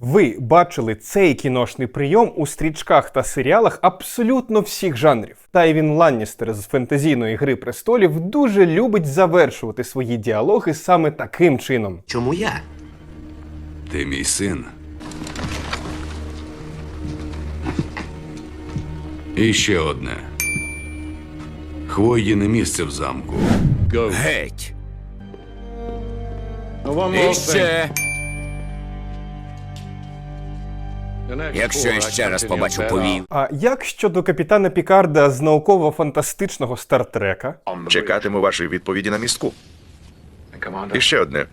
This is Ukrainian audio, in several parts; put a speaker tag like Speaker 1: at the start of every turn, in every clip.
Speaker 1: Ви бачили цей кіношний прийом у стрічках та серіалах абсолютно всіх жанрів. Тайвін Ланністер з фентезійної гри престолів дуже любить завершувати свої діалоги саме таким чином.
Speaker 2: Чому я?
Speaker 3: Ти мій син. І ще одне. Хвої не місце в замку.
Speaker 4: Геть.
Speaker 5: І ще.
Speaker 4: Якщо я ще раз побачу повій,
Speaker 1: А як щодо капітана Пікарда з науково-фантастичного стартрека?
Speaker 6: Чекатиму вашої відповіді на містку. І ще одне.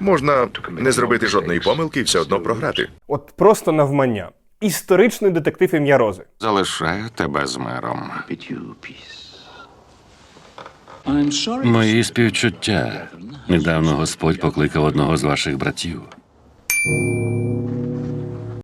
Speaker 6: Можна не зробити жодної помилки і все одно програти.
Speaker 1: От просто навмання. Історичний детектив ім'я Рози.
Speaker 7: Залишаю тебе з миром.
Speaker 8: Мої співчуття. Недавно Господь покликав одного з ваших братів.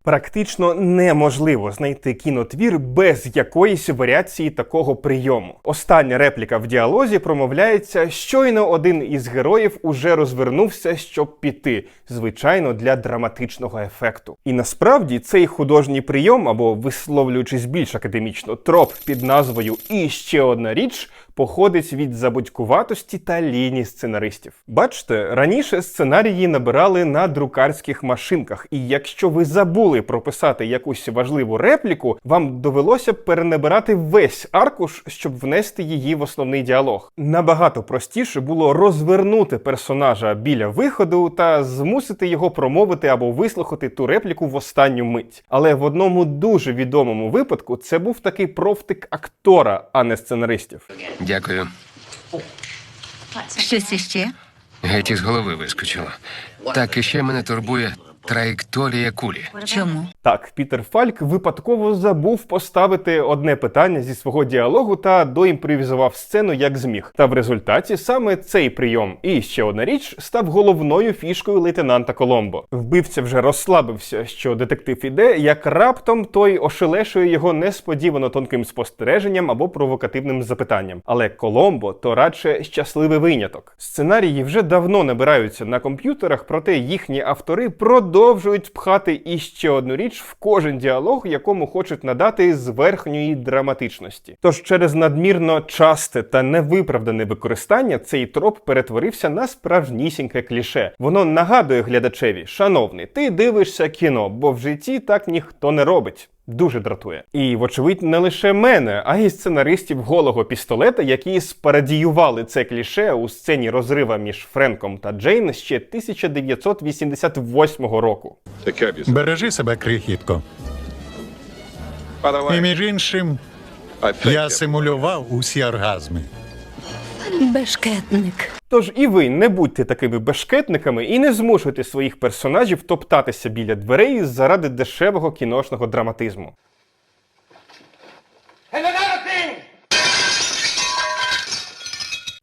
Speaker 1: Практично неможливо знайти кінотвір без якоїсь варіації такого прийому. Остання репліка в діалозі промовляється, щойно один із героїв уже розвернувся, щоб піти, звичайно, для драматичного ефекту. І насправді цей художній прийом, або висловлюючись більш академічно, троп під назвою І ще одна річ. Походить від забудькуватості та лінії сценаристів. Бачите, раніше сценарії набирали на друкарських машинках, і якщо ви забули прописати якусь важливу репліку, вам довелося перенабирати весь аркуш, щоб внести її в основний діалог. Набагато простіше було розвернути персонажа біля виходу та змусити його промовити або вислухати ту репліку в останню мить. Але в одному дуже відомому випадку це був такий профтик актора, а не сценаристів.
Speaker 7: Дякую.
Speaker 9: Щось іще?
Speaker 7: Геть із голови вискочило. Так, і ще мене турбує траєкторія кулі.
Speaker 9: Чому?
Speaker 1: Так, Пітер Фальк випадково забув поставити одне питання зі свого діалогу та доімпровізував сцену як зміг. Та в результаті саме цей прийом і ще одна річ став головною фішкою лейтенанта Коломбо. Вбивця вже розслабився, що детектив іде, як раптом той ошелешує його несподівано тонким спостереженням або провокативним запитанням. Але Коломбо то радше щасливий виняток. Сценарії вже давно набираються на комп'ютерах, проте їхні автори продовжують пхати іще одну річ в кожен діалог, якому хочуть надати з верхньої драматичності. Тож через надмірно часте та невиправдане використання цей троп перетворився на справжнісіньке кліше. Воно нагадує глядачеві, шановний, ти дивишся кіно, бо в житті так ніхто не робить. Дуже дратує. І, вочевидь, не лише мене, а й сценаристів голого пістолета, які спарадіювали це кліше у сцені розрива між Френком та Джейн ще 1988 року.
Speaker 5: Бережи себе, крихітко. І між іншим, я симулював усі оргазми.
Speaker 9: Бешкетник.
Speaker 1: Тож і ви не будьте такими бешкетниками і не змушуйте своїх персонажів топтатися біля дверей заради дешевого кіношного драматизму.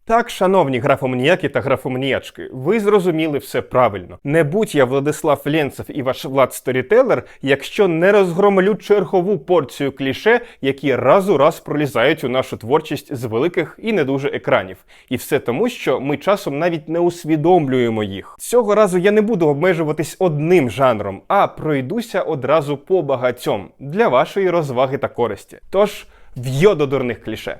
Speaker 1: Так, шановні графоманіяки та графоманіячки, ви зрозуміли все правильно. Не будь я Владислав Ленцев і ваш Влад Сторітелер, якщо не розгромлю чергову порцію кліше, які раз у раз пролізають у нашу творчість з великих і не дуже екранів. І все тому, що ми часом навіть не усвідомлюємо їх. Цього разу я не буду обмежуватись одним жанром, а пройдуся одразу по багатьом для вашої розваги та користі. Тож, в'йо до дурних кліше.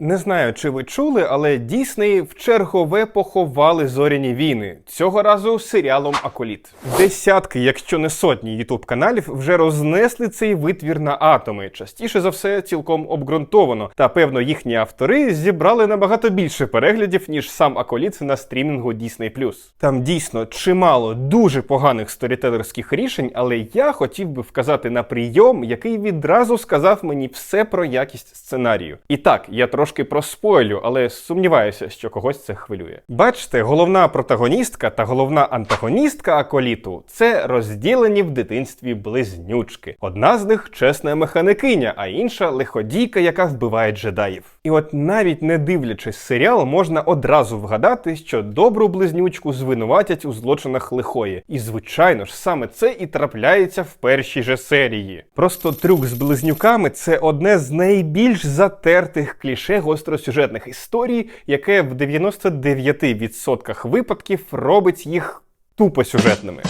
Speaker 1: Не знаю, чи ви чули, але Дісней в чергове поховали зоряні війни. Цього разу серіалом Аколіт. Десятки, якщо не сотні ютуб каналів вже рознесли цей витвір на атоми. Частіше за все, цілком обґрунтовано. Та певно, їхні автори зібрали набагато більше переглядів, ніж сам Аколіт на стрімінгу Disney+. Там дійсно чимало дуже поганих сторітелерських рішень, але я хотів би вказати на прийом, який відразу сказав мені все про якість сценарію. І так, я трошки проспойлю, але сумніваюся, що когось це хвилює. Бачите, головна протагоністка та головна антагоністка Аколіту це розділені в дитинстві близнючки. Одна з них чесна механикиня, а інша лиходійка, яка вбиває джедаїв. І от навіть не дивлячись серіал, можна одразу вгадати, що добру близнючку звинуватять у злочинах лихої. І звичайно ж, саме це і трапляється в першій же серії. Просто трюк з близнюками це одне з найбільш затертих кліше, негостросюжетних історій, яке в 99% випадків робить їх тупо сюжетними.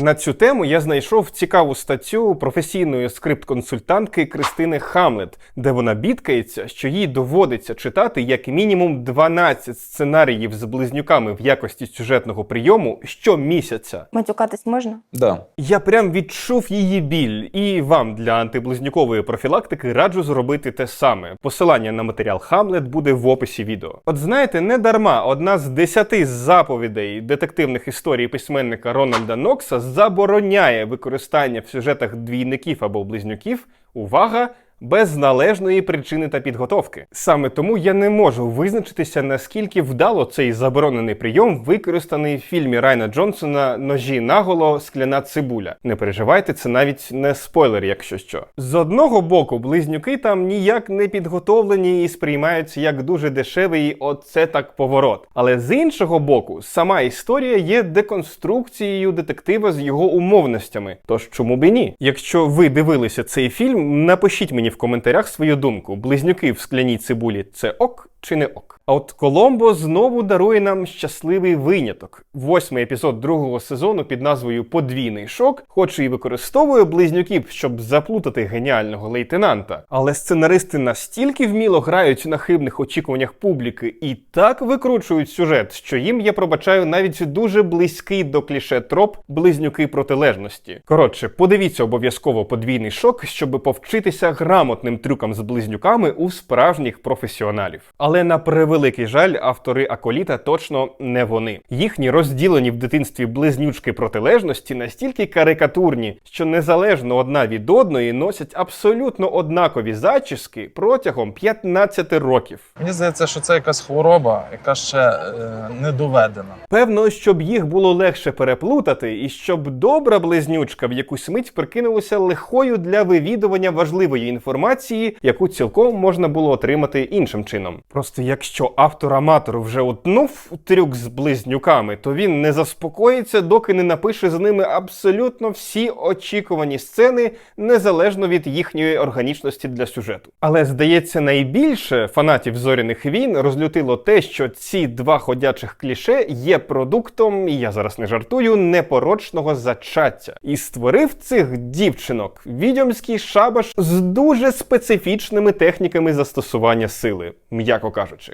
Speaker 1: На цю тему я знайшов цікаву статтю професійної скрипт-консультантки Кристини Хамлет, де вона бідкається, що їй доводиться читати як мінімум 12 сценаріїв з близнюками в якості сюжетного прийому щомісяця.
Speaker 2: Матюкатись можна?
Speaker 9: Да.
Speaker 1: Я прям відчув її біль, і вам для антиблизнюкової профілактики раджу зробити те саме. Посилання на матеріал Хамлет буде в описі відео. От знаєте, не дарма одна з десяти заповідей детективних історій письменника Рональда Нокса забороняє використання в сюжетах двійників або близнюків. Увага! Без належної причини та підготовки. Саме тому я не можу визначитися, наскільки вдало цей заборонений прийом використаний в фільмі Райна Джонсона Ножі наголо скляна цибуля. Не переживайте, це навіть не спойлер, якщо що. З одного боку, близнюки там ніяк не підготовлені і сприймаються як дуже дешевий оце так поворот. Але з іншого боку, сама історія є деконструкцією детектива з його умовностями. Тож чому б і ні? Якщо ви дивилися цей фільм, напишіть мені в коментарях свою думку: близнюки в скляній цибулі це ок чи не ок. А от Коломбо знову дарує нам щасливий виняток. Восьмий епізод другого сезону під назвою Подвійний шок, хоч і використовує близнюків, щоб заплутати геніального лейтенанта. Але сценаристи настільки вміло грають на хибних очікуваннях публіки і так викручують сюжет, що їм я пробачаю навіть дуже близький до кліше троп близнюки протилежності. Коротше, подивіться обов'язково подвійний шок, щоб повчитися грамотним трюкам з близнюками у справжніх професіоналів. Але на превеликий жаль, автори Аколіта точно не вони. Їхні розділені в дитинстві близнючки протилежності настільки карикатурні, що незалежно одна від одної носять абсолютно однакові зачіски протягом 15 років.
Speaker 9: Мені здається, що це якась хвороба, яка ще е, не доведена.
Speaker 1: Певно, щоб їх було легше переплутати, і щоб добра близнючка в якусь мить прикинулася лихою для вивідування важливої інформації, яку цілком можна було отримати іншим чином. Просто якщо автор-аматор вже утнув трюк з близнюками, то він не заспокоїться, доки не напише з ними абсолютно всі очікувані сцени, незалежно від їхньої органічності для сюжету. Але здається, найбільше фанатів зоряних війн розлютило те, що ці два ходячих кліше є продуктом, і я зараз не жартую, непорочного зачаття. І створив цих дівчинок відьомський шабаш з дуже специфічними техніками застосування сили, м'яко кажучи.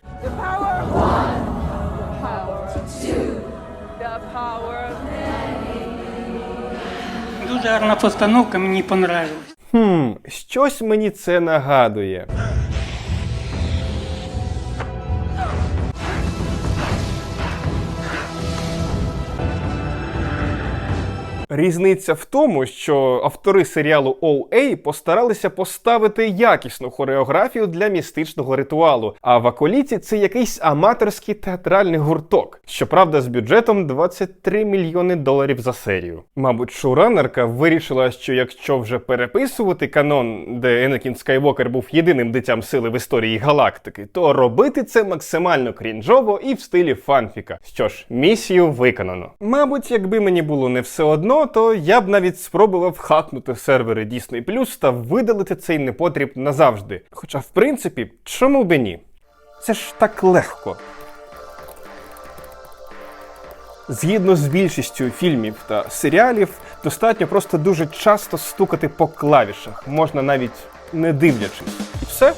Speaker 10: Дуже гарна постановка, мені понравилась.
Speaker 1: Хм, щось мені це нагадує. Різниця в тому, що автори серіалу OA постаралися поставити якісну хореографію для містичного ритуалу, а в Аколіті це якийсь аматорський театральний гурток, щоправда, з бюджетом 23 мільйони доларів за серію. Мабуть, шоуранерка вирішила, що якщо вже переписувати канон, де Енакін Скайвокер був єдиним дитям сили в історії галактики, то робити це максимально крінжово і в стилі фанфіка. Що ж, місію виконано. Мабуть, якби мені було не все одно, то я б навіть спробував хакнути сервери Disney Plus та видалити цей непотріб назавжди. Хоча, в принципі, чому би ні? Це ж так легко. Згідно з більшістю фільмів та серіалів, достатньо просто дуже часто стукати по клавішах, можна навіть не дивлячись. І все.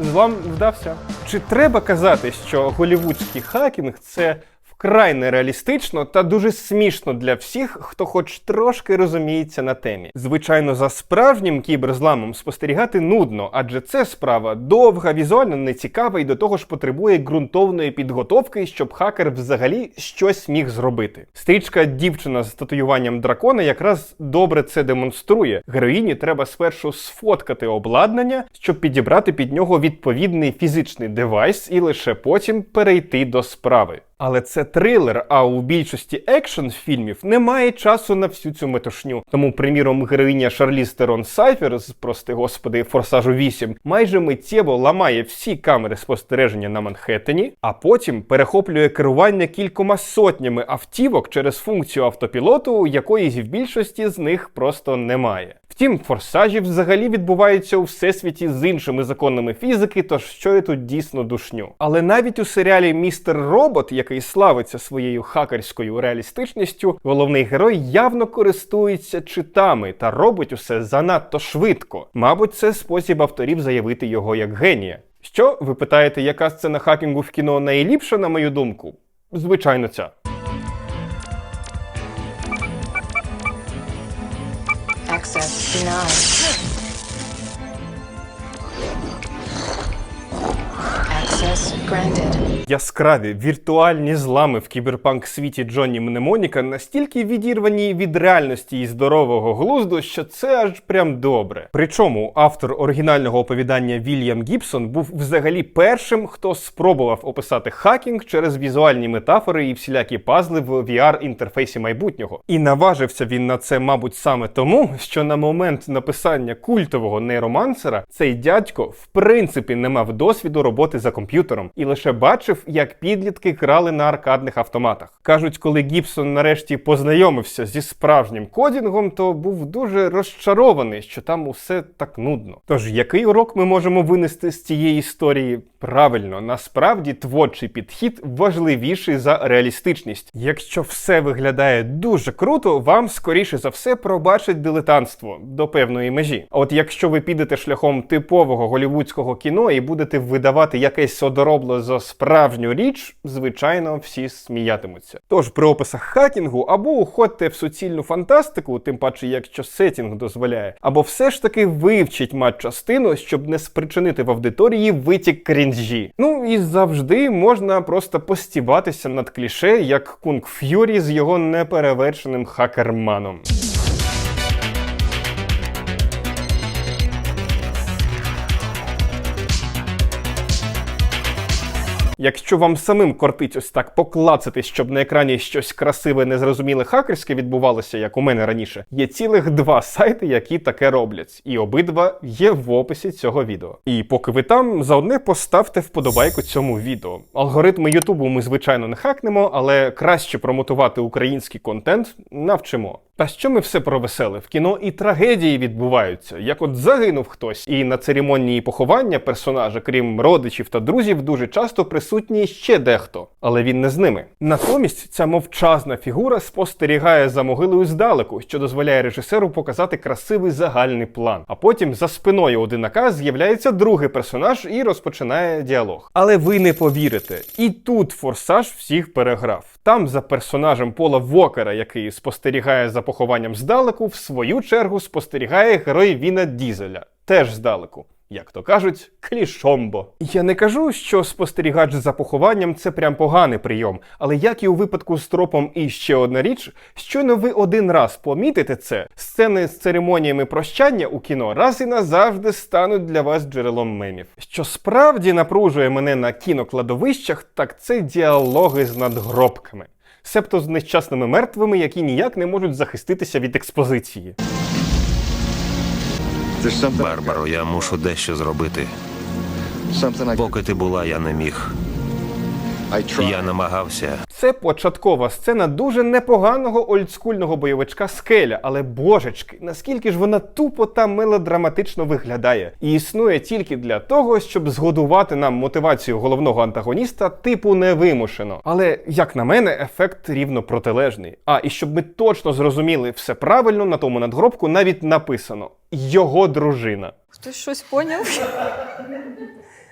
Speaker 1: Злам вдався. Чи треба казати, що голівудський хакінг це вкрай нереалістично та дуже смішно для всіх, хто хоч трошки розуміється на темі. Звичайно, за справжнім кіберзламом спостерігати нудно, адже це справа довга, візуально нецікава і до того ж потребує ґрунтовної підготовки, щоб хакер взагалі щось міг зробити. Стрічка дівчина з татуюванням дракона якраз добре це демонструє. Героїні треба спершу сфоткати обладнання, щоб підібрати під нього відповідний фізичний девайс, і лише потім перейти до справи. Але це трилер, а у більшості екшн фільмів немає часу на всю цю метушню. Тому, приміром, героїня Шарліз Терон Сайфер з прости господи форсажу 8 майже миттєво ламає всі камери спостереження на Манхеттені, а потім перехоплює керування кількома сотнями автівок через функцію автопілоту, якої в більшості з них просто немає. Втім, форсажі взагалі відбуваються у всесвіті з іншими законами фізики, тож що я тут дійсно душню. Але навіть у серіалі Містер Робот, який славиться своєю хакерською реалістичністю, головний герой явно користується читами та робить усе занадто швидко. Мабуть, це спосіб авторів заявити його як генія. Що ви питаєте, яка сцена хакінгу в кіно найліпша, на мою думку? Звичайно, ця.
Speaker 2: Access denied.
Speaker 1: Яскраві віртуальні злами в кіберпанк світі Джонні Мнемоніка настільки відірвані від реальності і здорового глузду, що це аж прям добре. Причому автор оригінального оповідання Вільям Гібсон був взагалі першим, хто спробував описати хакінг через візуальні метафори і всілякі пазли в VR-інтерфейсі майбутнього. І наважився він на це, мабуть, саме тому, що на момент написання культового нейромансера цей дядько в принципі не мав досвіду роботи за комп'ютером і лише бачив, як підлітки грали на аркадних автоматах. Кажуть, коли Гібсон нарешті познайомився зі справжнім кодінгом, то був дуже розчарований, що там усе так нудно. Тож який урок ми можемо винести з цієї історії? Правильно, насправді творчий підхід важливіший за реалістичність. Якщо все виглядає дуже круто, вам скоріше за все пробачать дилетантство до певної межі. А от якщо ви підете шляхом типового голівудського кіно і будете видавати якесь одоробло за справжню річ, звичайно, всі сміятимуться. Тож при описах хакінгу або уходьте в суцільну фантастику, тим паче, якщо сетінг дозволяє, або все ж таки вивчіть матчастину, щоб не спричинити в аудиторії витік крінжі. Ну і завжди можна просто постібатися над кліше, як Кунг Ф'юрі з його неперевершеним хакерманом. Якщо вам самим кортить ось так поклацати, щоб на екрані щось красиве, незрозуміле хакерське відбувалося, як у мене раніше, є цілих два сайти, які таке роблять, і обидва є в описі цього відео. І поки ви там, заодне поставте вподобайку цьому відео. Алгоритми Ютубу ми звичайно не хакнемо, але краще промотувати український контент навчимо. Та що ми все про веселе? В кіно і трагедії відбуваються. Як от загинув хтось, і на церемонії поховання персонажа, крім родичів та друзів, дуже часто присутній ще дехто, але він не з ними. Натомість ця мовчазна фігура спостерігає за могилою здалеку, що дозволяє режисеру показати красивий загальний план. А потім за спиною одинака з'являється другий персонаж і розпочинає діалог. Але ви не повірите, і тут форсаж всіх переграв. Там за персонажем Пола Вокера, який спостерігає за похованням здалеку, в свою чергу спостерігає герой Віна Дізеля, теж здалеку. Як то кажуть, клішомбо. Я не кажу, що спостерігач за похованням це прям поганий прийом, але як і у випадку з тропом і ще одна річ, щойно ви один раз помітите це, сцени з церемоніями прощання у кіно раз і назавжди стануть для вас джерелом мемів. Що справді напружує мене на кінокладовищах, так це діалоги з надгробками. Себто з нещасними мертвими, які ніяк не можуть захиститися від експозиції.
Speaker 11: Барбаро, я мушу дещо зробити. Поки ти була, я не міг. Я намагався.
Speaker 1: Це початкова сцена дуже непоганого ольдскульного бойовичка скеля, але божечки, наскільки ж вона тупо та мелодраматично виглядає, і існує тільки для того, щоб згодувати нам мотивацію головного антагоніста типу невимушено. Але як на мене, ефект рівно протилежний. А і щоб ми точно зрозуміли все правильно, на тому надгробку навіть написано його дружина.
Speaker 2: Хтось щось поняв?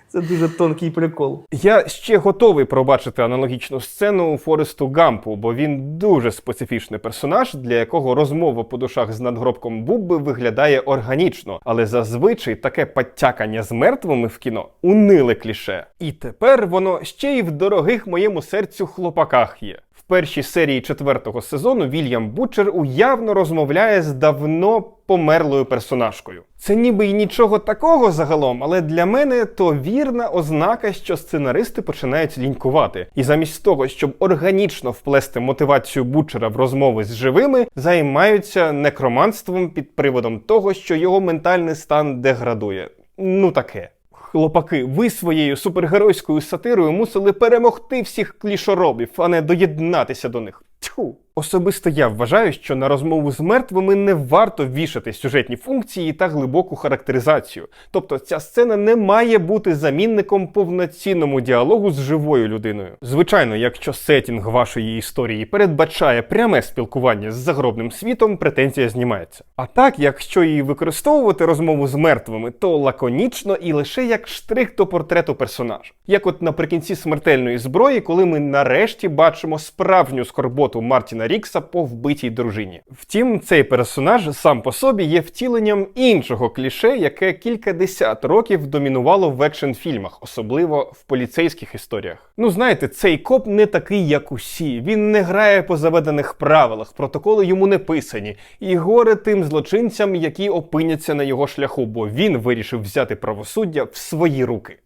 Speaker 1: Це дуже тонкий прикол. Я ще готовий пробачити аналогічну сцену у Форесту Гампу, бо він дуже специфічний персонаж, для якого розмова по душах з надгробком Бубби виглядає органічно, але зазвичай таке подтякання з мертвими в кіно унили кліше. І тепер воно ще й в дорогих моєму серцю хлопаках є. Першій серії четвертого сезону Вільям Бучер уявно розмовляє з давно померлою персонажкою. Це ніби й нічого такого загалом, але для мене то вірна ознака, що сценаристи починають лінькувати. І замість того, щоб органічно вплести мотивацію Бучера в розмови з живими, займаються некроманством під приводом того, що його ментальний стан деградує. Ну таке. Хлопаки, ви своєю супергеройською сатирою мусили перемогти всіх клішоробів, а не доєднатися до них. Тьху. Особисто я вважаю, що на розмову з мертвими не варто вішати сюжетні функції та глибоку характеризацію. Тобто ця сцена не має бути замінником повноцінному діалогу з живою людиною. Звичайно, якщо сетінг вашої історії передбачає пряме спілкування з загробним світом, претензія знімається. А так, якщо і використовувати розмову з мертвими, то лаконічно і лише як штрих до портрету персонажа. Як от наприкінці смертельної зброї, коли ми нарешті бачимо справжню скорботу Мартіна Рікса по вбитій дружині. Втім, цей персонаж сам по собі є втіленням іншого кліше, яке кількадесят років домінувало в екшн-фільмах, особливо в поліцейських історіях. Ну знаєте, цей коп не такий, як усі. Він не грає по заведених правилах, протоколи йому не писані. І горе тим злочинцям, які опиняться на його шляху, бо він вирішив взяти правосуддя в свої руки.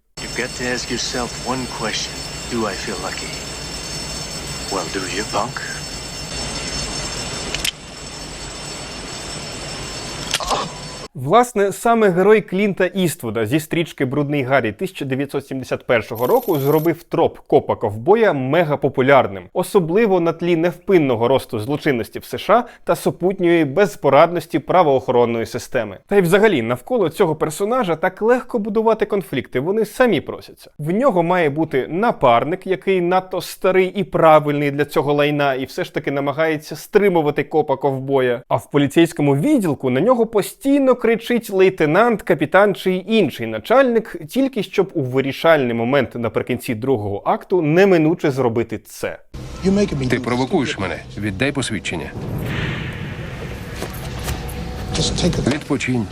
Speaker 11: Do I feel lucky? Well, do you, punk?
Speaker 1: Власне, саме герой Клінта Іствуда зі стрічки Брудний Гаррі 1971 року зробив троп копа ковбоя мегапопулярним, особливо на тлі невпинного росту злочинності в США та супутньої безпорадності правоохоронної системи. Та й взагалі навколо цього персонажа так легко будувати конфлікти, вони самі просяться. В нього має бути напарник, який надто старий і правильний для цього лайна, і все ж таки намагається стримувати копа ковбоя. А в поліцейському відділку на нього постійно кричить лейтенант, капітан чи інший начальник, тільки щоб у вирішальний момент наприкінці другого акту неминуче зробити це.
Speaker 7: Ти провокуєш мене. Віддай посвідчення. Відпочинь.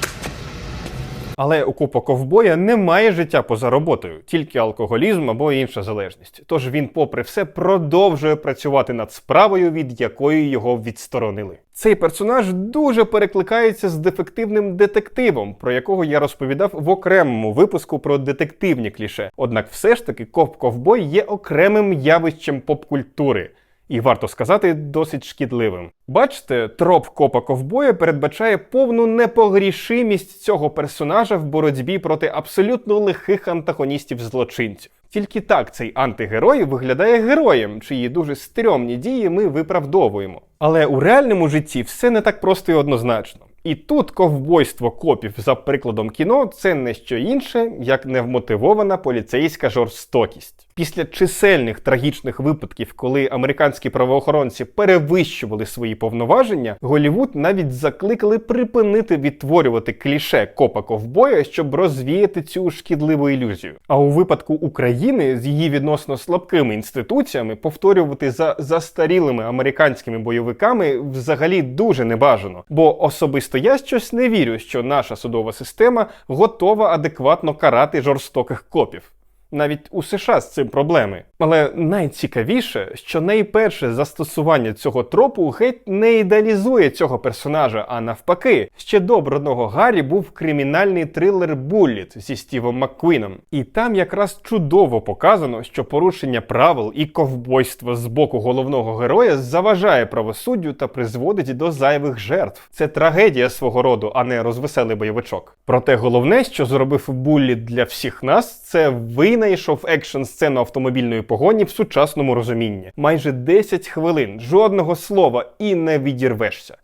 Speaker 1: Але у копа ковбоя немає життя поза роботою, тільки алкоголізм або інша залежність. Тож він, попри все, продовжує працювати над справою, від якої його відсторонили. Цей персонаж дуже перекликається з дефективним детективом, про якого я розповідав в окремому випуску про детективні кліше. Однак, все ж таки, коп ковбой є окремим явищем попкультури. І варто сказати, досить шкідливим. Бачите, троп копа ковбоя передбачає повну непогрішимість цього персонажа в боротьбі проти абсолютно лихих антагоністів злочинців. Тільки так цей антигерой виглядає героєм, чиї дуже стрьомні дії ми виправдовуємо. Але у реальному житті все не так просто і однозначно. І тут ковбойство копів за прикладом кіно це не що інше, як невмотивована поліцейська жорстокість. Після чисельних трагічних випадків, коли американські правоохоронці перевищували свої повноваження, Голівуд навіть закликали припинити відтворювати кліше копа ковбоя, щоб розвіяти цю шкідливу ілюзію. А у випадку України з її відносно слабкими інституціями повторювати за застарілими американськими бойовиками взагалі дуже небажано. Бо особисто я щось не вірю, що наша судова система готова адекватно карати жорстоких копів. Навіть у США з цим проблеми. Але найцікавіше, що найперше застосування цього тропу геть не ідеалізує цього персонажа, а навпаки, ще до брудного Гаррі був кримінальний трилер Булліт зі Стівом Макквіном. І там якраз чудово показано, що порушення правил і ковбойство з боку головного героя заважає правосуддю та призводить до зайвих жертв. Це трагедія свого роду, а не розвеселий бойовичок. Проте головне, що зробив Булліт для всіх нас, це винайшов екшн сцену автомобільної погоні в сучасному розумінні. Майже 10 хвилин, жодного слова і не відірвешся.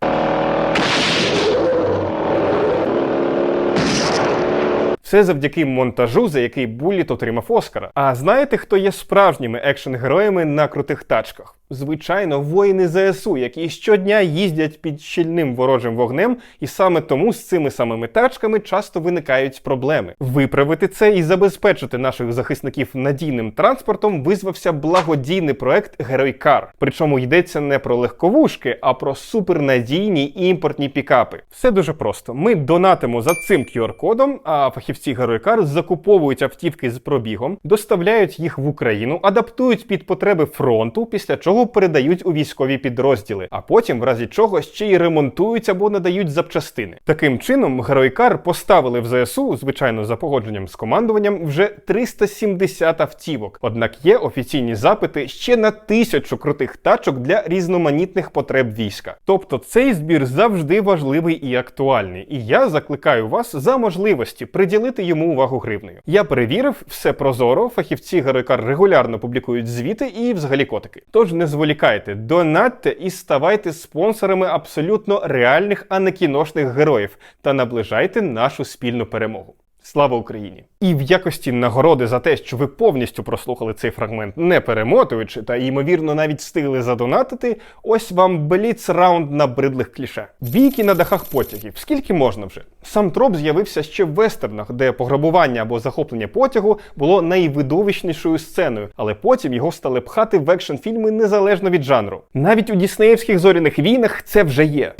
Speaker 1: Все завдяки монтажу, за який Булліт отримав Оскара. А знаєте, хто є справжніми екшн-героями на крутих тачках? Звичайно, воїни ЗСУ, які щодня їздять під щільним ворожим вогнем, і саме тому з цими самими тачками часто виникають проблеми. Виправити це і забезпечити наших захисників надійним транспортом визвався благодійний проект Герой Кар. Причому йдеться не про легковушки, а про супернадійні імпортні пікапи. Все дуже просто. Ми донатимо за цим QR-кодом, а фахівці Герой Кар закуповують автівки з пробігом, доставляють їх в Україну, адаптують під потреби фронту, після чого знову передають у військові підрозділи, а потім, в разі чого, ще й ремонтують або надають запчастини. Таким чином, героїкар поставили в ЗСУ, звичайно, за погодженням з командуванням, вже 370 автівок. Однак є офіційні запити ще на тисячу крутих тачок для різноманітних потреб війська. Тобто цей збір завжди важливий і актуальний. І я закликаю вас за можливості приділити йому увагу гривнею. Я перевірив все прозоро. Фахівці героїкар регулярно публікують звіти і взагалі котики. Тож не зволікайте, донатьте і ставайте спонсорами абсолютно реальних, а не кіношних героїв та наближайте нашу спільну перемогу. Слава Україні! І в якості нагороди за те, що ви повністю прослухали цей фрагмент, не перемотуючи та ймовірно навіть встигли задонатити, ось вам бліц раунд набридлих кліше. Бійки на дахах потягів. Скільки можна вже? Сам троп з'явився ще в вестернах, де пограбування або захоплення потягу було найвидовищнішою сценою, але потім його стали пхати в екшн фільми незалежно від жанру. Навіть у діснеївських зоряних війнах це вже є.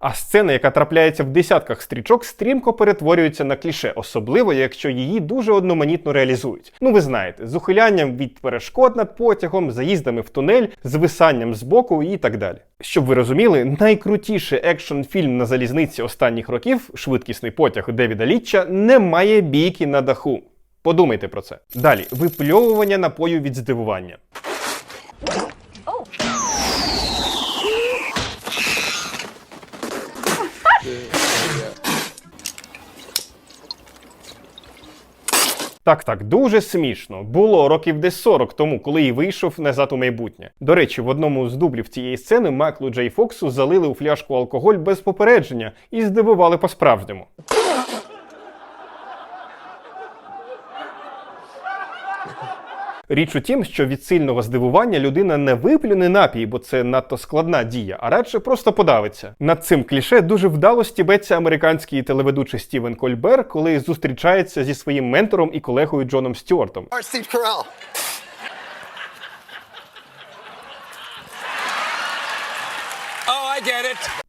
Speaker 1: А сцена, яка трапляється в десятках стрічок, стрімко перетворюється на кліше, особливо якщо її дуже одноманітно реалізують. Ну ви знаєте, з ухилянням від перешкод над потягом, заїздами в тунель, звисанням з боку і так далі. Щоб ви розуміли, найкрутіший екшн фільм на залізниці останніх років Швидкісний потяг Девіда Літча не має бійки на даху. Подумайте про це. Далі випльовування напою від здивування. Так, так, дуже смішно. Було років десь 40 тому, коли і вийшов назад у майбутнє. До речі, в одному з дублів цієї сцени Маклу Джей Фоксу залили у фляжку алкоголь без попередження і здивували по-справжньому. Річ у тім, що від сильного здивування людина не виплюне напій, бо це надто складна дія, а радше просто подавиться. Над цим кліше дуже вдало стібеться американський телеведучий Стівен Кольбер, коли зустрічається зі своїм ментором і колегою Джоном Стюартом.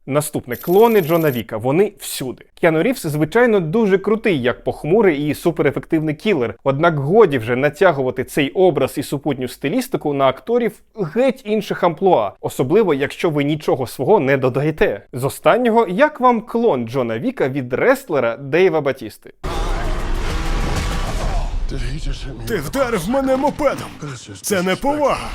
Speaker 1: Наступне клони Джона Віка. Вони всюди. Кіану Рівс, звичайно, дуже крутий, як похмурий і суперефективний кілер. Однак годі вже натягувати цей образ і супутню стилістику на акторів геть інших амплуа, особливо якщо ви нічого свого не додаєте. З останнього, як вам клон Джона Віка від рестлера Дейва Батісти?
Speaker 12: Ти вдарив мене мопедом. Це не повага.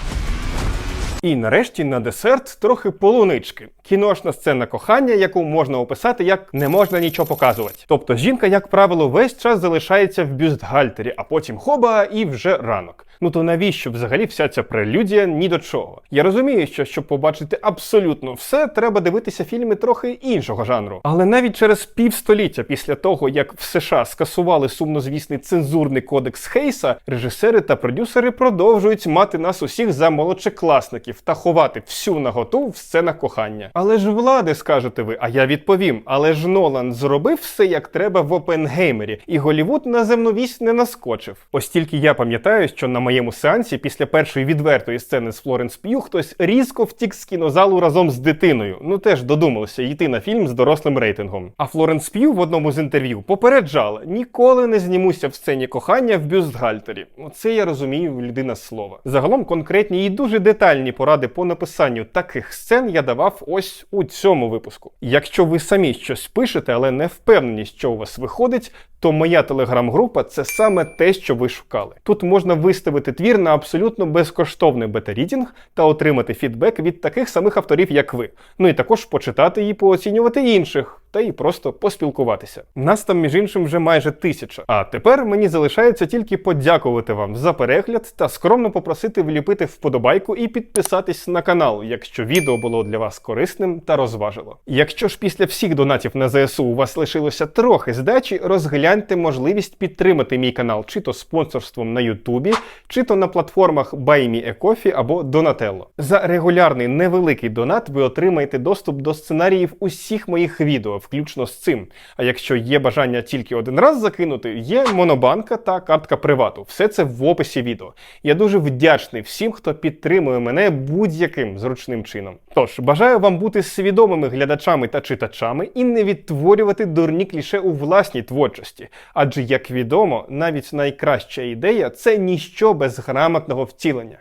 Speaker 1: І нарешті на десерт трохи полунички. Кіношна сцена кохання, яку можна описати як не можна нічого показувати. Тобто жінка, як правило, весь час залишається в бюстгальтері, а потім хоба і вже ранок. Ну то навіщо взагалі вся ця прелюдія ні до чого? Я розумію, що щоб побачити абсолютно все, треба дивитися фільми трохи іншого жанру. Але навіть через півстоліття після того, як в США скасували сумнозвісний цензурний кодекс Хейса, режисери та продюсери продовжують мати нас усіх за молодшекласників та ховати всю наготу в сценах кохання. Але ж влади, скажете ви, а я відповім: але ж Нолан зробив все як треба в Опенгеймері, і Голівуд на земновість не наскочив. Ось тільки я пам'ятаю, що на моєму сеансі після першої відвертої сцени з Флоренс П'ю хтось різко втік з кінозалу разом з дитиною. Ну теж додумалося йти на фільм з дорослим рейтингом. А Флоренс П'ю в одному з інтерв'ю попереджала: ніколи не знімуся в сцені кохання в бюстгальтері. Оце я розумію людина слова. Загалом конкретні і дуже детальні поради по написанню таких сцен я давав ось у цьому випуску. Якщо ви самі щось пишете, але не впевнені, що у вас виходить, то моя телеграм-група це саме те, що ви шукали. Тут можна виставити твір на абсолютно безкоштовний бета-рідінг та отримати фідбек від таких самих авторів, як ви. Ну і також почитати і пооцінювати інших. Та і просто поспілкуватися. Нас там, між іншим, вже майже тисяча. А тепер мені залишається тільки подякувати вам за перегляд та скромно попросити вліпити вподобайку і підписатись на канал, якщо відео було для вас корисним та розважило. Якщо ж після всіх донатів на ЗСУ у вас лишилося трохи здачі, розгляньте можливість підтримати мій канал чи то спонсорством на Ютубі, чи то на платформах BuyMeACoffee або Donatello. За регулярний невеликий донат ви отримаєте доступ до сценаріїв усіх моїх відео, включно з цим. А якщо є бажання тільки один раз закинути, є монобанка та картка привату. Все це в описі відео. Я дуже вдячний всім, хто підтримує мене будь-яким зручним чином. Тож бажаю вам бути свідомими глядачами та читачами і не відтворювати дурні кліше у власній творчості. Роботі. Адже, як відомо, навіть найкраща ідея це ніщо без грамотного втілення.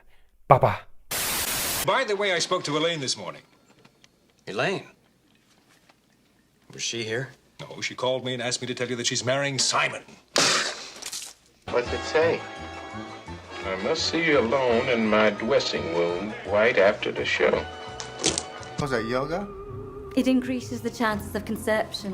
Speaker 1: Па-па!
Speaker 12: By the way, I spoke to Elaine this morning.
Speaker 4: Elaine? Was she here?
Speaker 12: No, she called me and asked me to tell you that she's marrying Simon.
Speaker 4: What's it say?
Speaker 12: I must see you alone in my dressing room right after the show.
Speaker 13: Was that yoga?
Speaker 14: It increases the chances of conception.